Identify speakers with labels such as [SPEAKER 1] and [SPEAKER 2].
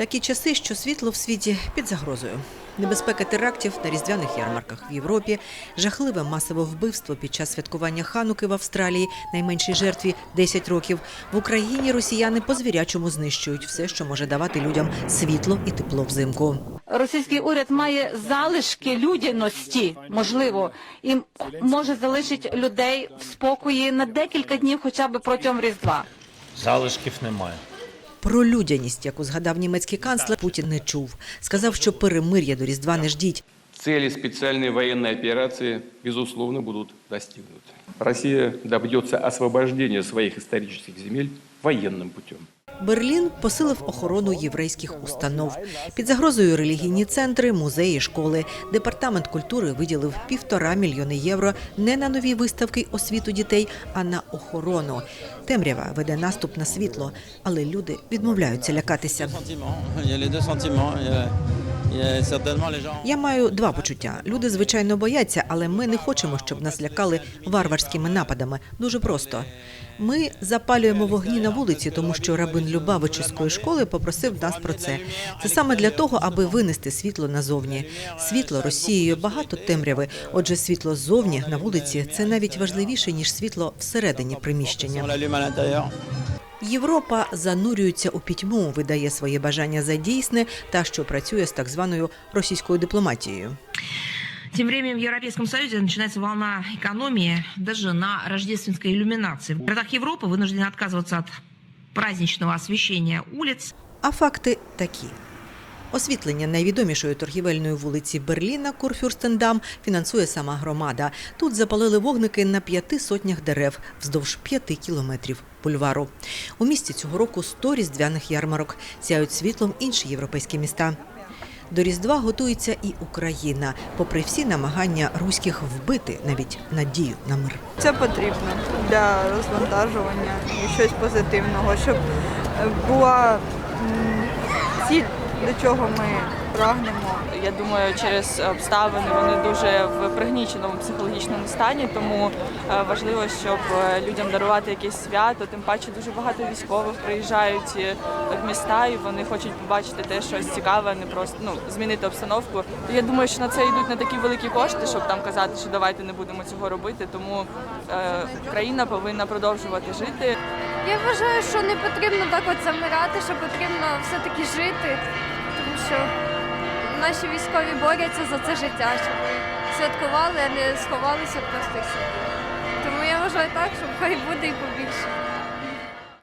[SPEAKER 1] Такі часи, що світло в світі під загрозою. Небезпека терактів на різдвяних ярмарках в Європі, жахливе масове вбивство під час святкування Хануки в Австралії, найменшій жертві 10 років. В Україні росіяни по звірячому знищують все, що може давати людям світло і тепло взимку.
[SPEAKER 2] Російський уряд має залишки людяності, можливо, і може залишити людей в спокої на декілька днів, хоча б протягом різдва.
[SPEAKER 3] Залишків немає.
[SPEAKER 1] Про людяність, яку згадав німецький канцлер, Путін не чув. Сказав, що перемир'я до Різдва не ждіть.
[SPEAKER 4] Цілі спеціальної воєнної операції, безусловно, будуть достигнуті. Росія доб'ється освобождення своїх історичних земель воєнним путем.
[SPEAKER 1] Берлін посилив охорону єврейських установ. Під загрозою релігійні центри, музеї, школи. Департамент культури виділив півтора мільйони євро не на нові виставки освіту дітей, а на охорону. Темрява веде наступ на світло, але люди відмовляються лякатися.
[SPEAKER 5] Gens.
[SPEAKER 1] Я маю два почуття. Люди звичайно бояться, але ми не хочемо, щоб нас лякали варварськими нападами. Дуже просто. Ми запалюємо вогні на вулиці, тому що рабин Любавичівської школи попросив нас про це. Це саме для того, аби винести світло назовні. Світло Росією багато темряви. Отже, світло ззовні на вулиці це навіть важливіше ніж світло всередині приміщення.
[SPEAKER 5] l'allume à l'intérieur.
[SPEAKER 1] Європа занурюється у пітьму, видає своє бажання за дійсне та що працює з так званою російською дипломатією.
[SPEAKER 6] Тем временем в Европейском Союзе начинается волна экономии даже на рождественской иллюминации. В городах Европы вынуждены отказываться от праздничного освещения улиц.
[SPEAKER 1] А факти такі. Освітлення найвідомішої торгівельної вулиці Берліна Курфюрстендам фінансує сама громада. Тут запалили вогники на п'яти сотнях дерев вздовж п'яти кілометрів бульвару. У місті цього року 100 різдвяних ярмарок сяють світлом інші європейські міста. До Різдва готується і Україна, попри всі намагання руських вбити навіть надію на мир.
[SPEAKER 7] Це потрібно для розвантажування і щось позитивного, щоб була ціль, до чого ми прагнемо.
[SPEAKER 8] Я думаю, через обставини вони дуже в пригніченому психологічному стані, тому е, важливо, щоб е, людям дарувати якесь свято. Тим паче дуже багато військових приїжджають е, в міста і вони хочуть побачити те щось цікаве, не просто ну змінити обстановку. Я думаю, що на це йдуть не такі великі кошти, щоб там казати, що давайте не будемо цього робити. Тому е, країна повинна продовжувати жити.
[SPEAKER 9] Я вважаю, що не потрібно так от замирати, що потрібно все-таки жити, тому що наші військові борються за це життя, щоб ми святкували, а не сховалися просто і сиділи. Тому я вважаю так, що хай буде і побільше.